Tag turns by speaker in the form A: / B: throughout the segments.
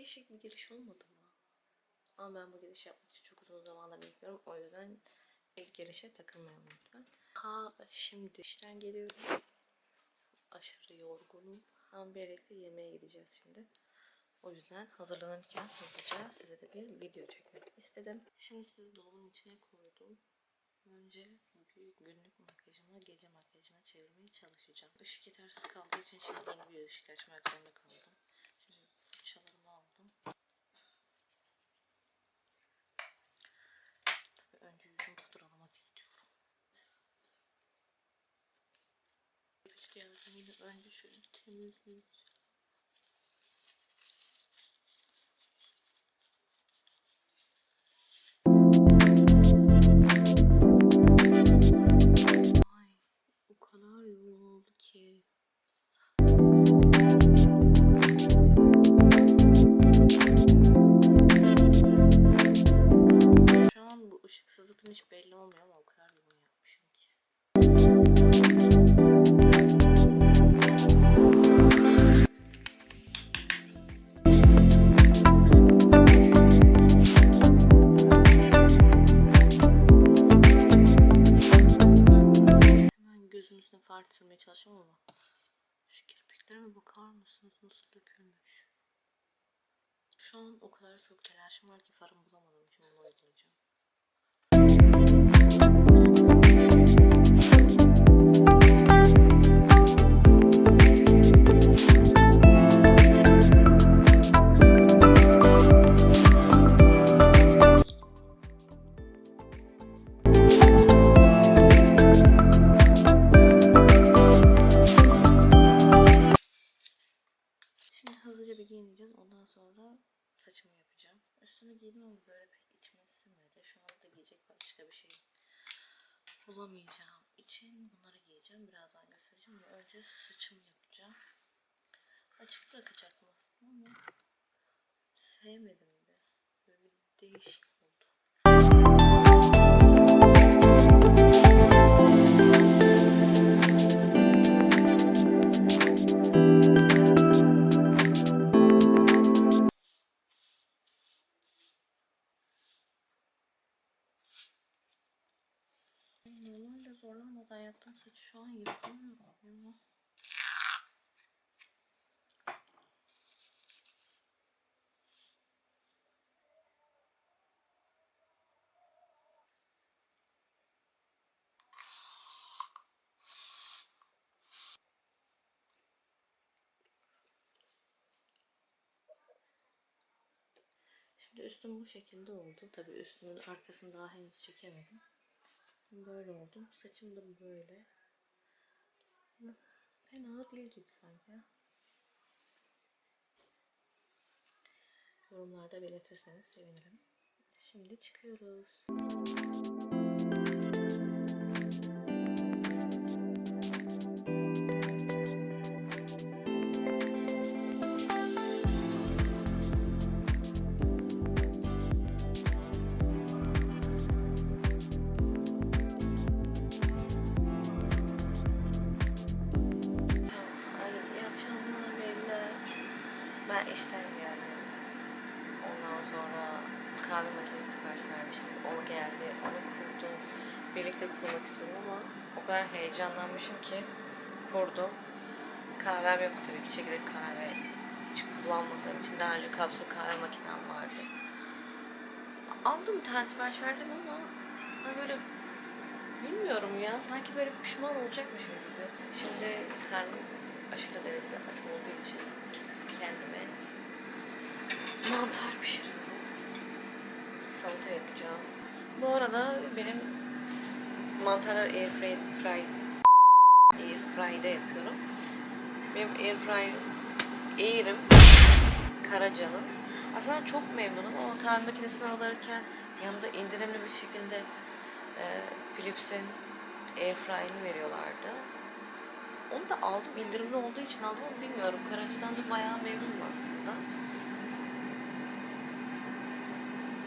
A: bir giriş olmadı mı? Ama ben bu giriş yapmak için çok uzun zamandır bekliyorum. O yüzden ilk girişe takılmayalım lütfen. Ha şimdi işten geliyorum. Aşırı yorgunum. Ama birlikte yemeğe gideceğiz şimdi. O yüzden hazırlanırken hızlıca size de bir video çekmek istedim. Şimdi sizi dolabın içine koydum. Önce günlük makyajımı gece makyajına çevirmeye çalışacağım. Işık yetersiz kaldığı için şimdi yeni bir ışık açmak zorunda kaldım. Şimdi fırçalarımı aldım. Tabii önce yüzümü pudralamak istiyorum. İşte önce şöyle temizleyeceğim. Ay o kadar yoğun ki. Şu an bu ışıksızlıktan hiç belli olmuyor ama o kadar yoğun sürmeye çalışıyorum ama şu kirpiklerime bakar mısınız nasıl dökülmüş. Şu an o kadar çok telaşım var ki farımı bulamadığım için onu uygulayacağım. Ama böyle pek içime sinmedi. Şu anda giyecek başka bir şey bulamayacağım için bunları giyeceğim. Birazdan göstereceğim ama önce saçımı yapacağım. Açık bırakacaktım aslında ama sevmedim de. Böyle bir değişik Şimdi üstüm bu şekilde oldu. Tabii üstümün arkasını daha henüz çekemedim. Böyle oldum. Saçım da böyle. Fena değil gibi sanki. Yorumlarda belirtirseniz sevinirim. Şimdi çıkıyoruz. Ben işten geldim. Ondan sonra kahve makinesi sipariş vermiştim. O geldi. Onu kurdum. Birlikte kurmak istiyorum ama o kadar heyecanlanmışım ki kurdum. Kahvem yok tabii ki çekirdek kahve hiç kullanmadığım için daha önce kapsül kahve makinem vardı. Aldım bir tane sipariş verdim ama hani böyle bilmiyorum ya sanki böyle pişman olacakmışım gibi. Şimdi karnım aşırı derecede aç olduğu için kendime mantar pişiriyorum. Salata yapacağım. Bu arada benim mantarları air fry, fry air fry'de yapıyorum. Benim air fry air'im Karaca'nın. Aslında çok memnunum ama kahve makinesini alırken yanında indirimli bir şekilde e, Philips'in air fry'ini veriyorlardı. Onu da aldım. indirimli olduğu için aldım ama bilmiyorum. Karaca'dan da bayağı memnunum aslında.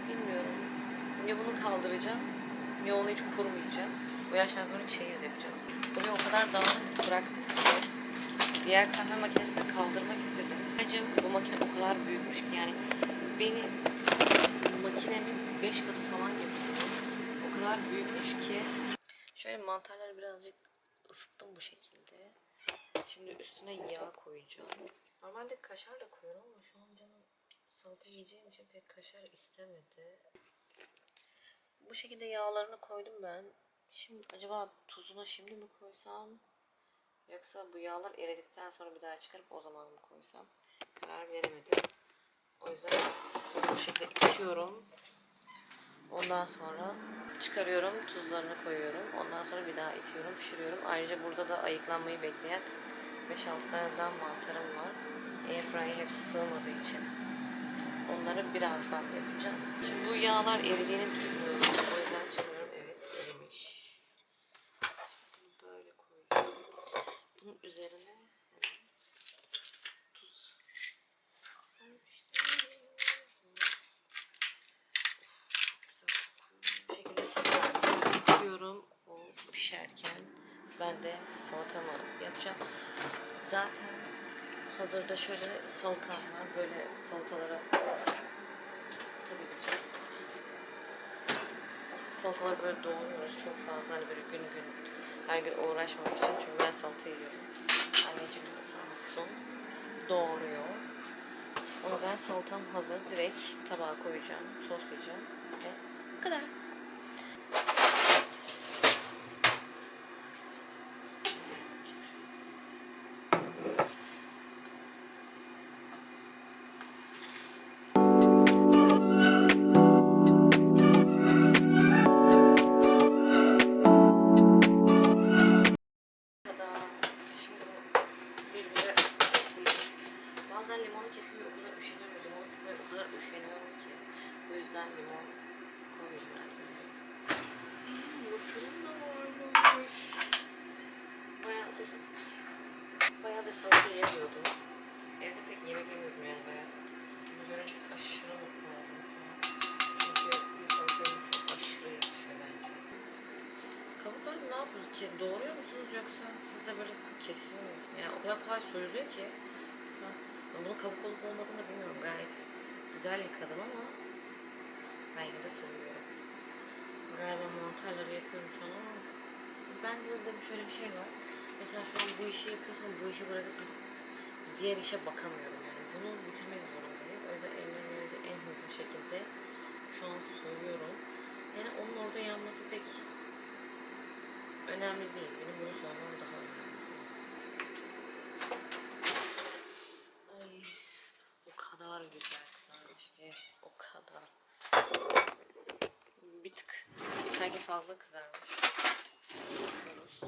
A: Bilmiyorum. Ya bunu kaldıracağım ya onu hiç kurmayacağım. Bu yaştan sonra çeyiz yapacağım. Burayı o kadar dağınık bıraktım ki diğer kahve makinesini kaldırmak istedim. Ayrıca bu makine o kadar büyükmüş ki yani benim makinemin 5 katı falan yapıyor. O kadar büyükmüş ki. Şöyle mantarları birazcık ısıttım bu şekilde. Şimdi üstüne yağ koyacağım. Normalde kaşar da koyuyorum ama şu an canım salata yiyeceğim için pek kaşar istemedi. Bu şekilde yağlarını koydum ben. Şimdi acaba tuzunu şimdi mi koysam? Yoksa bu yağlar eridikten sonra bir daha çıkarıp o zaman mı koysam? Karar veremedim. O yüzden bu şekilde itiyorum. Ondan sonra çıkarıyorum, tuzlarını koyuyorum. Ondan sonra bir daha itiyorum, pişiriyorum. Ayrıca burada da ayıklanmayı bekleyen 5-6 tane mantarım var. Airfryer'e hepsi sığmadığı için onları birazdan yapacağım. Şimdi bu yağlar eridiğini düşünüyorum. O yüzden çıkarıyorum. Evet, erimiş. Böyle koyacağım. Bunun üzerine ben de salatamı yapacağım. Zaten hazırda şöyle salatam var. Böyle salatalara tabii ki salataları böyle doğruyoruz çok fazla hani böyle gün gün her gün uğraşmamak için çünkü ben salata yiyorum. Anneciğim sağ olsun doğruyor. O yüzden salatam hazır. Direkt tabağa koyacağım, soslayacağım ve bu kadar. Bayağıdır salata yemiyordum. Evde pek yemek yemiyordum yani bayağı. Bunu görünce aşırı mutlu oldum şu an. Çünkü bir salata mısır aşırı yakışıyor bence. Kabukları ne yapıyorsunuz? Ke doğruyor musunuz yoksa siz de böyle kesiyor musunuz? Yani o kadar kolay soyuluyor ki şu an bunun kabuk olup olmadığını da bilmiyorum. Gayet güzel yıkadım ama ben yine de soyuyorum. Galiba mantarları yapıyorum şu an ama ben de, de şöyle bir şey var. Mesela şu an bu işi yapıyorsam bu işi bırakıp diğer işe bakamıyorum yani. Bunu bitirmek zorundayım. O yüzden elimden en hızlı şekilde şu an soyuyorum. Yani onun orada yanması pek önemli değil. Benim bunu sormam daha önemli. Ay, o kadar güzel kızarmış ki. O kadar. Bir tık sanki fazla kızarmış. Bakıyoruz.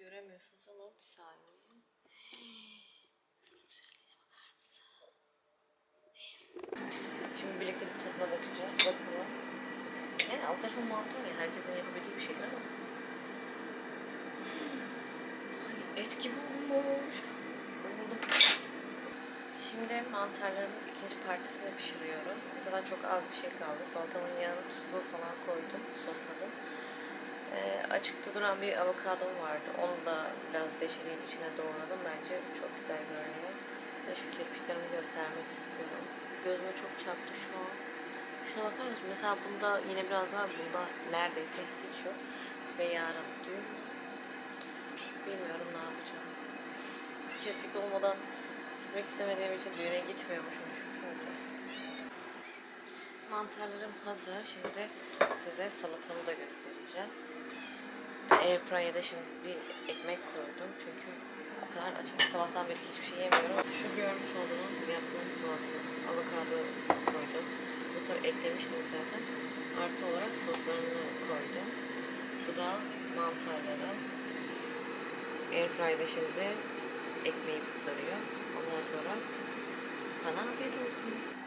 A: Göremiyorsunuz ama bir saniye. Şunun güzelliğine bakar mısın? Şimdi birlikte bir tadına bakacağız. Bakalım. Yani alt tarafı mantar ya herkesin yapabildiği bir şeydir ama. Ay, et gibi. Şimdi mantarlarımın ikinci partisini pişiriyorum. Zaten çok az bir şey kaldı. Salatamın yanına tuzu falan koydum, sosladım. Ee, açıkta duran bir avokadom vardı. Onu da biraz deşeleyip içine doğradım. Bence çok güzel görünüyor. Size şu kirpiklerimi göstermek istiyorum. Gözüme çok çarptı şu an. Şuna bakar mısın? Mesela bunda yine biraz var. Bunda neredeyse hiç yok. Ve yarın düğün. Bilmiyorum ne yapacağım. Kirpik olmadan gitmek istemediğim için düğüne gitmiyormuşum. Düşünsene. Mantarlarım hazır. Şimdi size salatamı da göstereceğim. Airfryer'da şimdi bir ekmek koydum. Çünkü o kadar açık. Sabahtan beri hiçbir şey yemiyorum. Şu görmüş olduğunuz yaptığım salata. Zaten. Artı olarak soslarını koydum. Bu da mantarları. Airfryer'da şimdi ekmeği kızarıyor. Ondan sonra bana afiyet olsun.